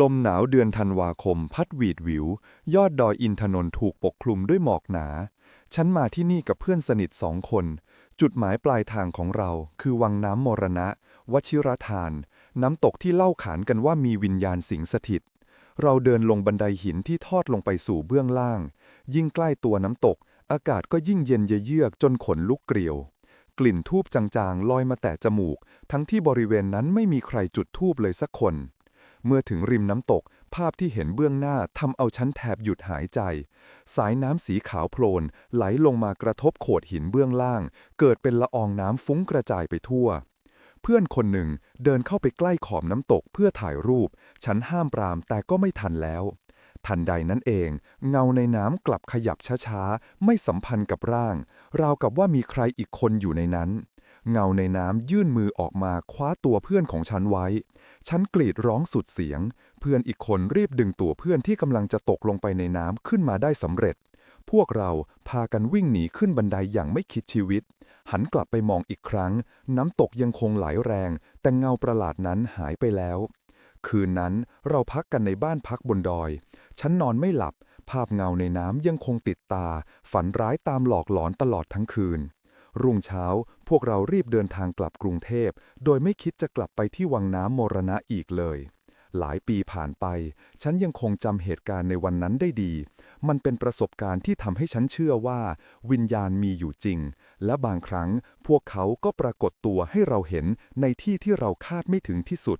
ลมหนาวเดือนธันวาคมพัดหวีดหวิว ยอดดอยอินทนนท์ถูกปกคลุมด้วยหมอกหนา ฉันมาที่นี่กับเพื่อนสนิทสองคน จุดหมายปลายทางของเรา คือวังน้ำมรณะ วชิรทาน น้ำตกที่เล่าขานกันว่ามีวิญญาณสิงสถิต เราเดินลงบันไดหินที่ทอดลงไปสู่เบื้องล่าง ยิ่งใกล้ตัวน้ำตก อากาศก็ยิ่งเย็นเยือกจนขนลุกเกลียว กลิ่นทูบจางๆลอยมาแต่จมูก ทั้งที่บริเวณนั้นไม่มีใครจุดทูบเลยสักคน เมื่อถึงริมน้ำตก ภาพที่เห็นเบื้องหน้าทำเอาฉันแทบหยุดหายใจ สายน้ำสีขาวโพลนไหลลงมากระทบโขดหินเบื้องล่าง เกิดเป็นละอองน้ำฟุ้งกระจายไปทั่ว เพื่อนคนหนึ่งเดินเข้าไปใกล้ขอบน้ำตกเพื่อถ่ายรูป ฉันห้ามปรามแต่ก็ไม่ทันแล้ว ทันใดนั้นเอง เงาในน้ำกลับขยับช้าๆ ไม่สัมพันธ์กับร่าง ราวกับว่ามีใครอีกคนอยู่ในนั้น เงาในน้ำยื่นมือออกมาคว้าตัวเพื่อนของฉันไว้ ฉันกรีดร้องสุดเสียง เพื่อนอีกคนรีบดึงตัวเพื่อนที่กำลังจะตกลงไปในน้ำขึ้นมาได้สำเร็จ พวกเราพากันวิ่งหนีขึ้นบันไดอย่างไม่คิดชีวิต หันกลับไปมองอีกครั้ง น้ำตกยังคงไหลแรง แต่เงาประหลาดนั้นหายไปแล้ว คืนนั้นเราพักกันในบ้านพักบนดอย ฉันนอนไม่หลับ ภาพเงาในน้ำยังคงติดตา ฝันร้ายตามหลอกหลอนตลอดทั้งคืน รุ่งเช้าพวกเรารีบเดินทางกลับกรุงเทพ โดยไม่คิดจะกลับไปที่วังน้ำมรณะอีกเลย หลายปีผ่านไป ฉันยังคงจำเหตุการณ์ในวันนั้นได้ดี มันเป็นประสบการณ์ที่ทำให้ฉันเชื่อว่า วิญญาณมีอยู่จริง และบางครั้งพวกเขาก็ปรากฏตัวให้เราเห็นในที่ที่เราคาดไม่ถึงที่สุด